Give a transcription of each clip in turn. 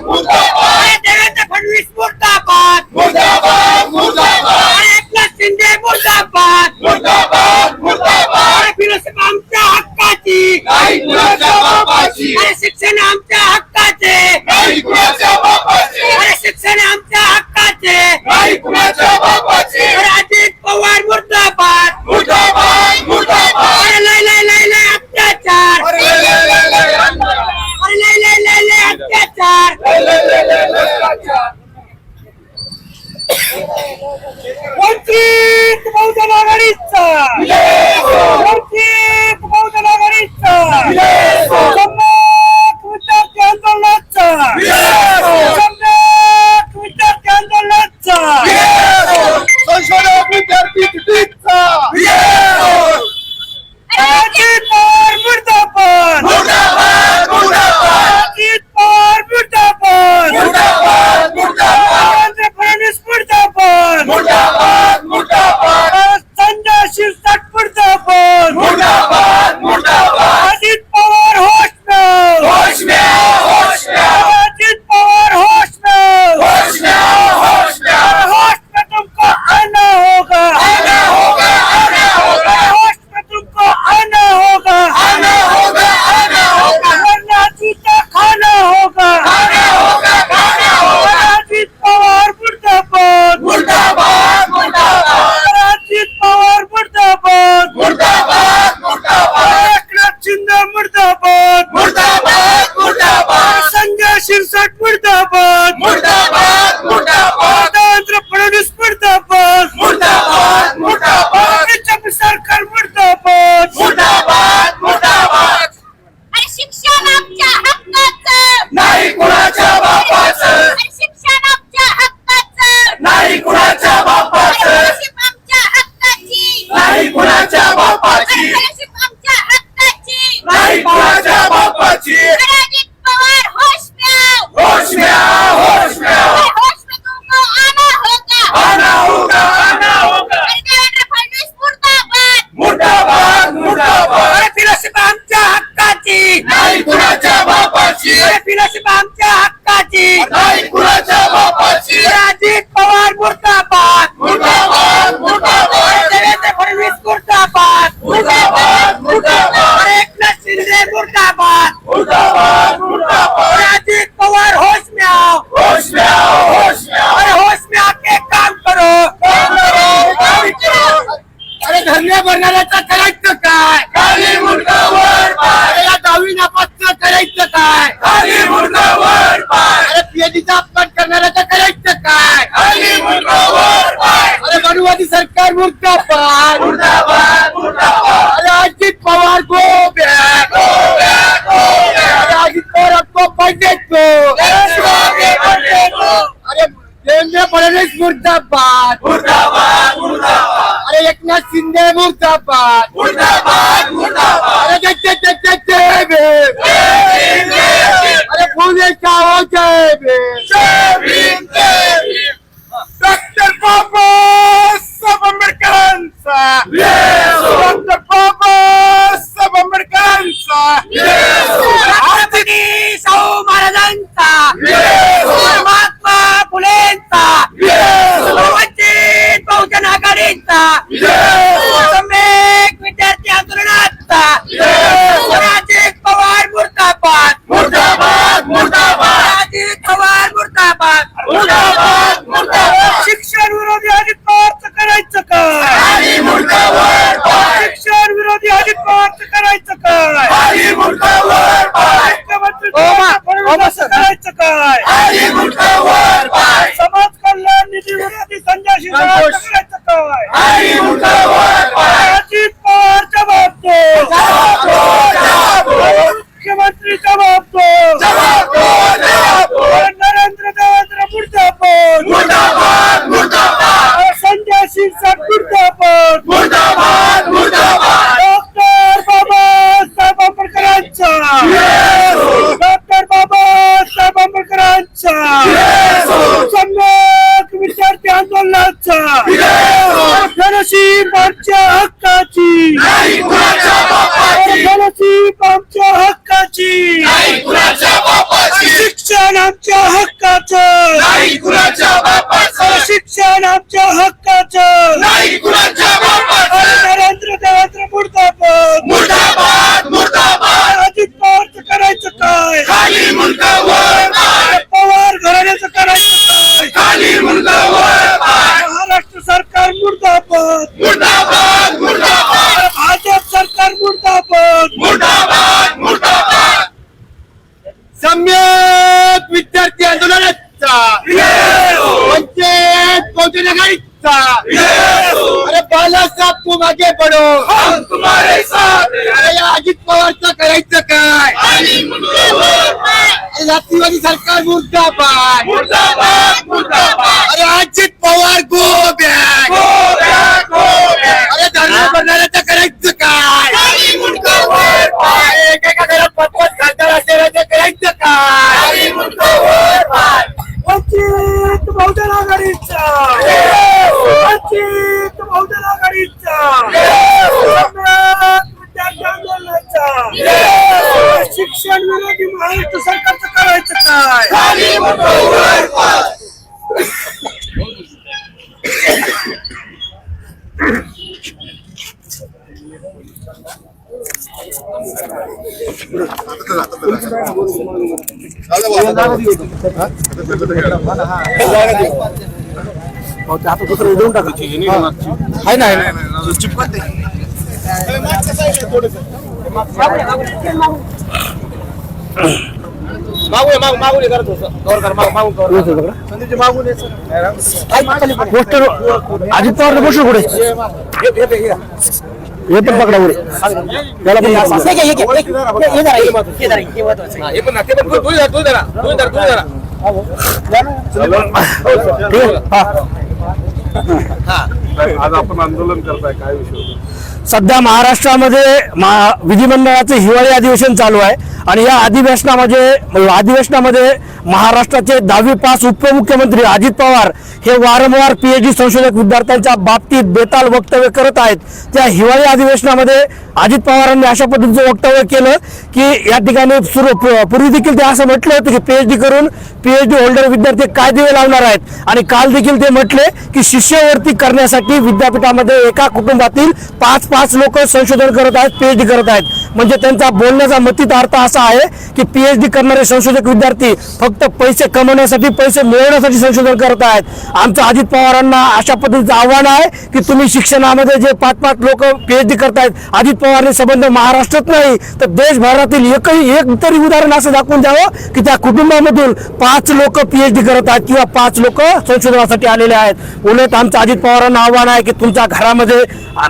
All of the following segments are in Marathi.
Mustafa! वंचित बहुजन आघाडीचा. वंचित बहुजन आघाडीचा. महाराजांचा. हो! महात्मा फुलेंचा. समाज निधी विरोधी संजय शिंदे काय? Alma Lata! Yeah! मागून मागून मागून करत मागू कवर कर मागून मागून कवर संदीपजी मागून पोस्टर अजित पवार पोस्टर कुठे हे पण पकडा त्याला पण हे धर. आज आपण आंदोलन करताय काय विषय? सध्या महाराष्ट्रामध्ये मा- विधिमंडळाचे हिवाळी अधिवेशन चालू आहे आणि या अधिवेशनामध्ये अधिवेशनामध्ये महाराष्ट्राचे दहावी पास उपमुख्यमंत्री अजित पवार हे वारंवार पीएचडी संशोधक विद्यार्थ्यांच्या बाबतीत बेताल वक्तव्य करत आहेत. त्या हिवाळी अधिवेशनामध्ये अजित पवारांनी अशा पद्धतीचं वक्तव्य केलं की या ठिकाणी सुरू पूर्वी देखील ते असं म्हटलं होतं की पीएचडी करून पीएचडी होल्डर विद्यार्थी काय दिवे लावणार आहेत. आणि काल देखील ते म्हटले की शिष्यवृत्ती करण्यासाठी विद्यापीठामध्ये एका कुटुंबातील पाच पाच लोक संशोधन करत आहेत पीएचडी करत आहेत. म्हणजे त्यांचा बोलण्याचा मतीत अर्थ असा आहे की पीएचडी करणारे संशोधक विद्यार्थी फक्त पैसे कमवण्यासाठी पैसे मिळवण्यासाठी संशोधन करत आहेत. आमचं अजित पवारांना अशा पद्धतीचं आव्हान आहे की तुम्ही शिक्षणामध्ये जे पाच पाच लोक पीएचडी करतायत अजित पवारने संबंध महाराष्ट्रात नाही तर देशभरातील एकही एक तरी उदाहरण असं दाखवून द्यावं की त्या कुटुंबामधून पाच लोक पीएचडी करत आहेत किंवा पाच लोक संशोधनासाठी आलेले आहेत. उलट आमचं अजित पवारांना आव्हान आहे की तुमच्या घरामध्ये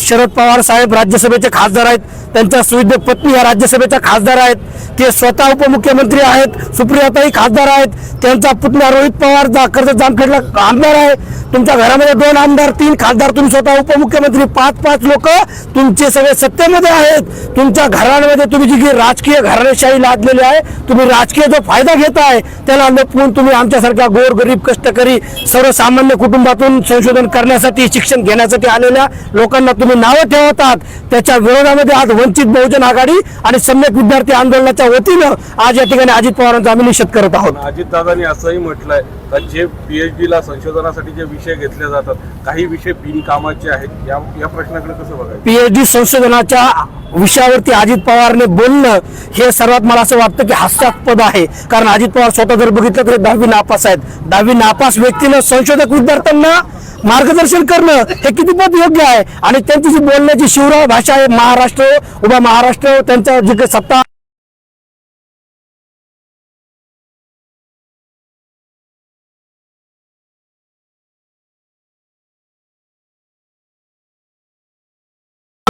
शरद पवार साहेब राज्यसभेचे खासदार आहेत त्यांच्या सुविध पत्नी या राज्यसभेच्या खासदार आहेत. ते स्वतः उपमुख्यमंत्री आहेत सुप्रियाताई खासदार आहेत त्यांचा पुतण्या रोहित पवार जा कर्जत जामखेडला आमदार आहे. तुमच्या घरामध्ये दोन आमदार तीन खासदार तुम्ही स्वतः उपमुख्यमंत्री पाच पाच लोक तुमचे सगळे सत्तेमध्ये आहेत. तुमच्या घरांमध्ये तुम्ही जी राजकीय घराणेशाही लादलेली आहे तुम्ही राजकीय जो फायदा घेताय त्याला लपवून तुम्ही आमच्यासारख्या गोरगरीब कष्टकरी सर्वसामान्य कुटुंबातून संशोधन करण्यासाठी शिक्षण घेण्यासाठी आलेल्या लोकांना तुम्ही नावं ठेवतात त्याच्या विरोधामध्ये आज वंचित बहुजन आघाडी आणि सम्यक विद्यार्थी आंदोलनाच्या वतीनं आज या ठिकाणी अजित पवारांचा आम्ही निषेध करत आहोत. अजितदादांनी असंही म्हटलंय का जे पीएचडी ला संशोधनासाठी जे विषय घेतले जातात काही विषय बिनकामाचे आहेत या या प्रश्नाकडे कसं बघायचं? पीएचडी संशोधनाच्या विषयावरती अजित पवारने बोलणं हे सर्वात मला असं वाटतं की हास्यास्पद आहे. कारण अजित पवार स्वतः जर बघितलं तर दहावी नापास आहेत. दहावी नापास व्यक्तीनं संशोधक विद्यार्थ्यांना मार्गदर्शन करणं हे कितीपत योग्य आहे? आणि त्यांची जी बोलण्याची शिवराय भाषा आहे महाराष्ट्र. उभा महाराष्ट्र त्यांच्या जे काही सत्ता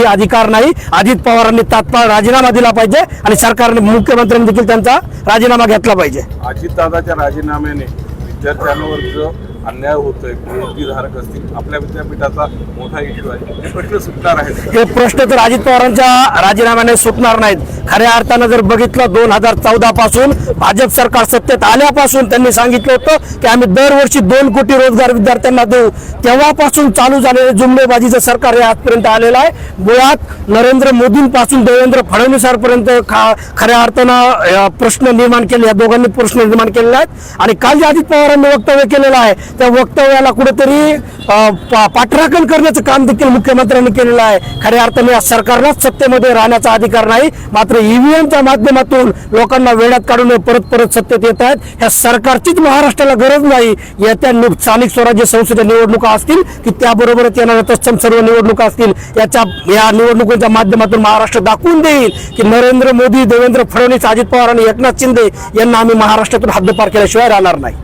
हे अधिकार नाही. अजित पवारांनी तात्काळ राजीनामा दिला पाहिजे आणि सरकारने मुख्यमंत्र्यांनी देखील त्यांचा राजीनामा घेतला पाहिजे. अजितदादाच्या राजीनाम्याने विद्यार्थ्यांवर जो अन्याय होतोय पीएचडी असतील आपल्या विद्यापीठाचा मोठा इश्यू आहे. हे प्रश्न सुटणार आहेत. हे प्रश्न तर अजित पवारांच्या राजीनाम्याने सुटणार नाहीत. खऱ्या अर्थानं जर बघितलं दोन हजार चौदा पासून भाजप सरकार सत्तेत आल्यापासून त्यांनी सांगितलं होतं की आम्ही दरवर्षी दोन कोटी रोजगार विद्यार्थ्यांना देऊ. तेव्हापासून चालू झालेले जुमलेबाजीचं सरकार हे आजपर्यंत आलेलं आहे. मुळात नरेंद्र मोदींपासून देवेंद्र फडणवीसांपर्यंत खा खऱ्या अर्थानं प्रश्न निर्माण केले या दोघांनी प्रश्न निर्माण केलेले आहेत. आणि काल जे अजित पवारांनी वक्तव्य केलेलं आहे त्या वक्तव्याला कुठेतरी पाठराखण करण्याचं काम देखील मुख्यमंत्र्यांनी केलेलं आहे. खऱ्या अर्थाने या सरकारलाच सत्तेमध्ये राहण्याचा अधिकार नाही. मात्र ईव्हीएमच्या माध्यमातून लोकांना वेळात काढून परत परत सत्तेत येत आहेत. ह्या सरकारचीच महाराष्ट्राला गरज नाही. येत्या स्थानिक स्वराज्य संस्थेच्या निवडणुका असतील की त्याबरोबरच येणाऱ्या तत्सम सर्व निवडणुका असतील याच्या या निवडणुकीच्या माध्यमातून महाराष्ट्र दाखवून देईल की नरेंद्र मोदी देवेंद्र फडणवीस अजित पवार आणि एकनाथ शिंदे यांना आम्ही महाराष्ट्रातून हद्दपार केल्याशिवाय राहणार नाही.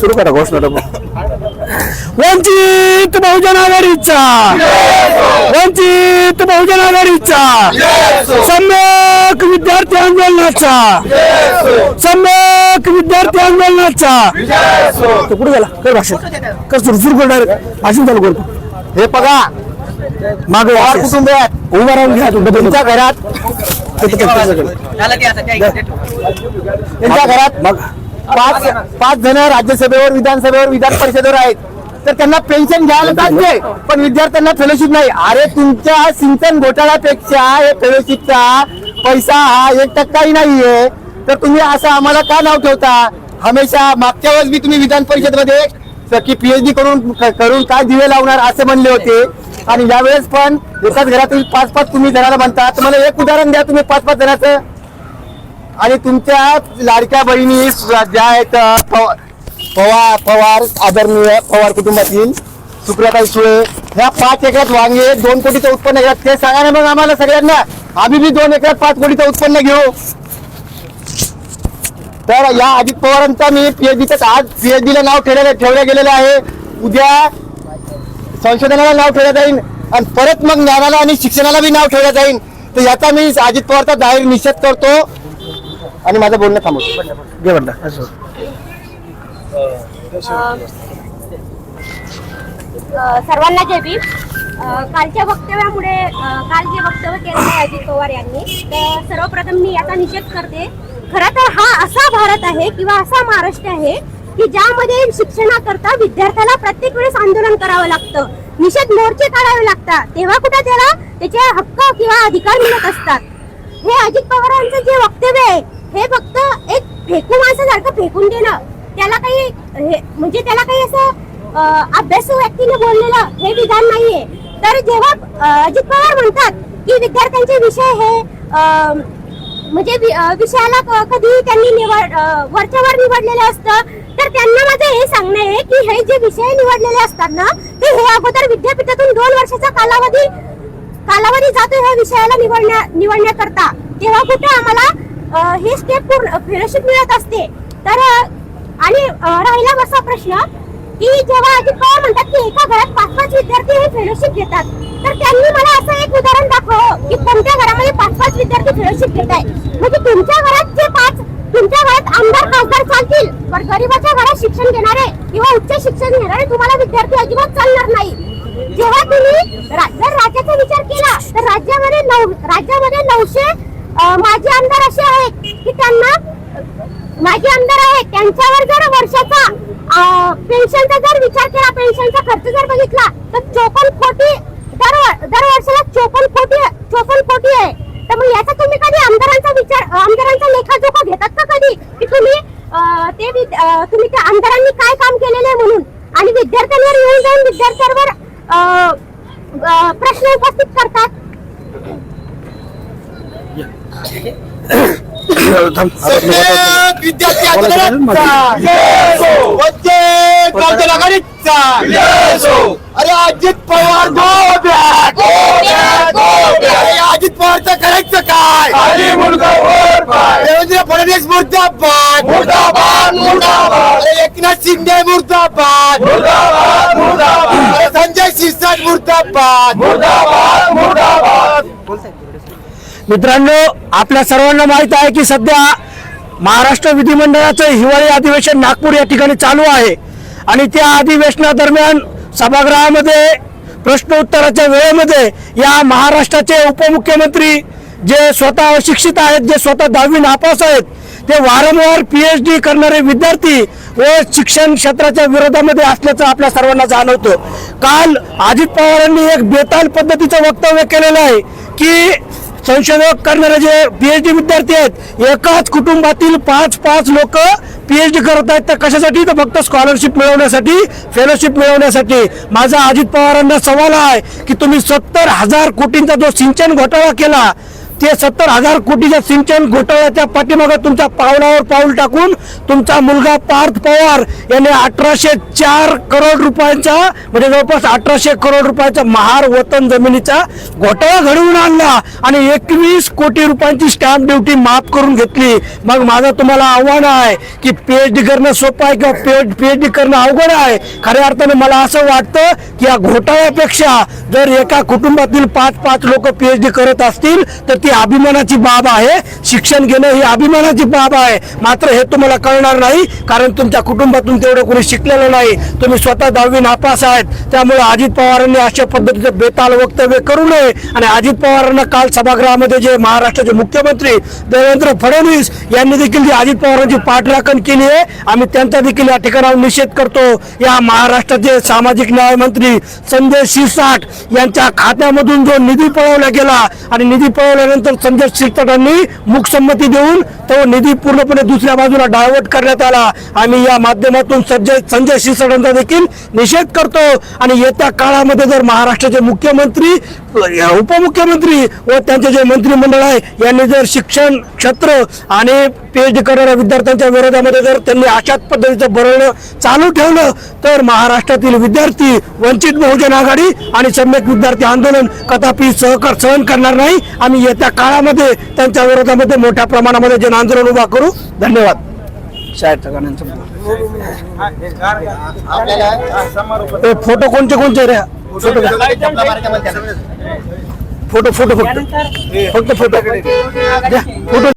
सुरू करा घोषणा. वंचित बहुजन आघाडीचा. वंचित बहुजन आघाडीचा. सम्यक विद्यार्थी आंदोलनाचा. सम्यक विद्यार्थी आंदोलनाचा. तो कुठे गेला? कर भाषण. कर सुरू सुरू कर डायरेक्ट भाषण चालू करतो. हे बघा. मागे कुटुंब उभा राहून घ्या तुमच्या घरात त्यांच्या घरात मग पाच पाच जण राज्यसभेवर विधानसभेवर विधान परिषदेवर आहेत. तर त्यांना पेन्शन घ्यायला जाते पण विद्यार्थ्यांना फेलोशिप नाही. अरे तुमच्या सिंचन घोटाळ्यापेक्षा हे फेलोशिपचा पैसा हा एक टक्काही नाहीये. तर तुम्ही असं आम्हाला का नाव ठेवता? हमेशा मागच्या वेळेस बी तुम्ही विधान परिषदमध्ये की पीएचडी करून करून काय दिवे लावणार असे म्हणले होते. आणि यावेळेस पण एकाच घरातील पाच पाच तुम्ही जणाला म्हणता तर मला एक उदाहरण द्या तुम्ही पाच पाच जणाचं. आणि तुमच्या लाडक्या बहिणी ज्या आहेत पवार पवार आदरणीय पवार कुटुंबातील सुप्रियाताई सुळे ह्या पाच एकरात वांगे दोन कोटीचं उत्पन्न घ्या ते सांगा ना मग आम्हाला सगळ्यांना. आम्ही बी दोन एकरात पाच कोटीचं उत्पन्न घेऊ. तर या अजित पवारांचा मी पीएचडीचं आज पीएचडीला नाव ठेवलेलं ठेवलं गेलेलं आहे. उद्या संशोधनाला नाव ठेवलं जाईल आणि परत मग ज्ञानाला आणि शिक्षणाला बी नाव ठेवलं जाईल तर याचा मी अजित पवारचा जाहीर निषेध करतो आणि माझं बोलणं थांबवतो अ, सर्वांना भीम. अ, कालच्या वक्तव्यामुळे काल जे वक्तव्य केलं आहे अजित पवार यांनी तर सर्वप्रथम मी याचा निषेध करते. खरं तर हा असा भारत आहे किंवा असा महाराष्ट्र आहे की ज्यामध्ये शिक्षणाकरता विद्यार्थ्याला प्रत्येक वेळेस आंदोलन करावं लागतं. निषेध मोर्चे काढावे लागतात. तेव्हा कुठे त्याला त्याचे हक्क किंवा अधिकार मिळत असतात? हे अजित पवारांचं जे वक्तव्य आहे हे फक्त एक फेकू माणसासारखं फेकून देणं. त्याला काही हे म्हणजे त्याला काही असं अभ्यास अभ्यासू व्यक्तीने बोललेलं हे विधान नाहीये. तर जेव्हा अजित पवार म्हणतात की विद्यार्थ्यांचे विषय हे म्हणजे वि- विषयाला क- कधी त्यांनी निवड वरच्यावर निवडलेलं असतं. तर त्यांना माझं हे सांगणं आहे की हे जे विषय निवडलेले असतात ना ते हे अगोदर विद्यापीठातून दोन वर्षाचा कालावधी कालावधी जातो ह्या विषयाला निवडण्या निवडण्याकरता. तेव्हा कुठे आम्हाला हे स्टेप पूर्ण फेलोशिप मिळत असते. तर आणि राहिला असा प्रश्न की जेव्हा अजित पवार म्हणतात की एका घरात पाच पाच विद्यार्थी हे फेलोशिप घेतात. तर त्यांनी मला असं एक उदाहरण दाखव की कोणत्या घरामध्ये पाच पाच विद्यार्थी फेलोशिप घेत आहे म्हणजे तुमच्या घरात जे पाच तुमच्या घरात आमदार खासदार चालतील पण गरीबाच्या घरात शिक्षण घेणारे किंवा उच्च शिक्षण घेणारे तुम्हाला विद्यार्थी अजिबात चालणार नाही. जेव्हा तुम्ही जर राज्याचा विचार केला तर राज्यामध्ये नऊ राज्यामध्ये नऊशे माजी आमदार असे आहेत की त्यांना माजी आमदार आहेत त्यांच्यावर जर वर्षाचा पेन्शनचा जर विचार केला पेन्शनचा खर्च जर बघितला तर चोपन्न कोटी दर दर वर्षाला चोपन्न कोटी चोपन्न कोटी आहे. तर मग याचा तुम्ही कधी आमदारांचा विचार आमदारांचा लेखा घेतात का कधी की तुम्ही अं, तुम्ही त्या आमदारांनी काय काम केलेलं आहे म्हणून? आणि विद्यार्थ्यांवर येऊन जाऊन विद्यार्थ्यांवर प्रश्न उपस्थित करतात? विद्यार्थी आघाडीचा अरे अजित पवार गो बॅक अरे अजित पवारचं करायचं काय? देवेंद्र फडणवीस मुर्दाबाद! मुर्दाबाद, मुर्दाबाद. अरे एकनाथ शिंदे मुर्दाबाद! अरे संजय शिरसाट मुर्दाबाद! मित्रांनो आपल्या सर्वांना माहीत आहे की सध्या महाराष्ट्र विधिमंडळाचं हिवाळी अधिवेशन नागपूर या ठिकाणी चालू आहे. आणि त्या अधिवेशनादरम्यान सभागृहामध्ये प्रश्नोत्तराच्या वेळेमध्ये या महाराष्ट्राचे उपमुख्यमंत्री जे स्वतः अशिक्षित आहेत जे स्वतः दहावी नापास आहेत ते वारंवार पीएच डी करणारे विद्यार्थी व शिक्षण क्षेत्राच्या विरोधामध्ये असल्याचं आपल्या सर्वांना जाणवतं. काल अजित पवारांनी एक बेताल पद्धतीचं वक्तव्य केलेलं आहे की संशोधक करणारे जे पी एच डी विद्यार्थी आहेत एकाच कुटुंबातील पाच पाच लोक पीएचडी करत आहेत तर कशासाठी तर फक्त स्कॉलरशिप मिळवण्यासाठी फेलोशिप मिळवण्यासाठी? माझा अजित पवारांना सवाल आहे की तुम्ही सत्तर हजार कोटींचा जो सिंचन घोटाळा केला ते सत्तर हजार कोटीच्या सिंचन घोटाळ्याच्या पाठीमागं तुमच्या पावलावर पाऊल टाकून तुमचा मुलगा पार्थ पवार याने अठराशे चार करोड रुपयांचा म्हणजे जवळपास अठराशे करोड रुपयाचा महार वतन जमिनीचा घोटाळा घडवून आणला आणि एकवीस कोटी रुपयांची स्टॅम्प ड्युटी माफ करून घेतली. मग माझं तुम्हाला आव्हान आहे की पीएचडी करणं सोपं आहे किंवा पीएचडी करणं अवघड आहे. खऱ्या अर्थाने मला असं वाटतं की या घोटाळ्यापेक्षा जर एका कुटुंबातील पाच पाच लोक पीएचडी करत असतील तर ती अभिमानाची बाब आहे. शिक्षण घेणं ही अभिमानाची बाब आहे. मात्र हे तुम्हाला कळणार नाही कारण तुमच्या कुटुंबातून तेवढं कोणी शिकलेलं नाही. तुम्ही स्वतः दहावी नापास आहेत. त्यामुळे अजित पवारांनी अशा पद्धतीचं बेताल वक्तव्य करू नये. आणि अजित पवारांना काल सभागृहामध्ये जे महाराष्ट्राचे मुख्यमंत्री देवेंद्र फडणवीस यांनी देखील जी अजित पवारांची पाठराखण केली आहे. आम्ही त्यांचा देखील या ठिकाणावर निषेध करतो. या महाराष्ट्राचे सामाजिक न्याय मंत्री संजय शिरसाट यांच्या खात्यामधून जो निधी पळवला गेला आणि निधी त्यानंतर संजय शिरतटांनी मुखसंमती देऊन तो निधी पूर्णपणे दुसऱ्या बाजूला डायव्हर्ट करण्यात आला. आम्ही या माध्यमातून संजय संजय शिरसाटांचा देखील निषेध करतो. आणि येत्या काळामध्ये जर महाराष्ट्राचे मुख्यमंत्री उपमुख्यमंत्री व त्यांचे जे मंत्रिमंडळ आहे यांनी जर शिक्षण क्षेत्र आणि पीएचडी करणाऱ्या विद्यार्थ्यांच्या विरोधामध्ये जर त्यांनी अशाच पद्धतीचं बरवणं चालू ठेवलं तर महाराष्ट्रातील विद्यार्थी वंचित बहुजन आघाडी आणि सम्यक विद्यार्थी आंदोलन कदापि सहकार सहन करणार नाही. आम्ही येत्या काळामध्ये त्यांच्या विरोधामध्ये मोठ्या प्रमाणामध्ये जन आंदोलन उभा करू. धन्यवाद. शाळेच्या गाण्यांचं ते फोटो कोणते कोणते रे? फोटो फोटो फोटो फक्त. फक्त फोटो. फोटो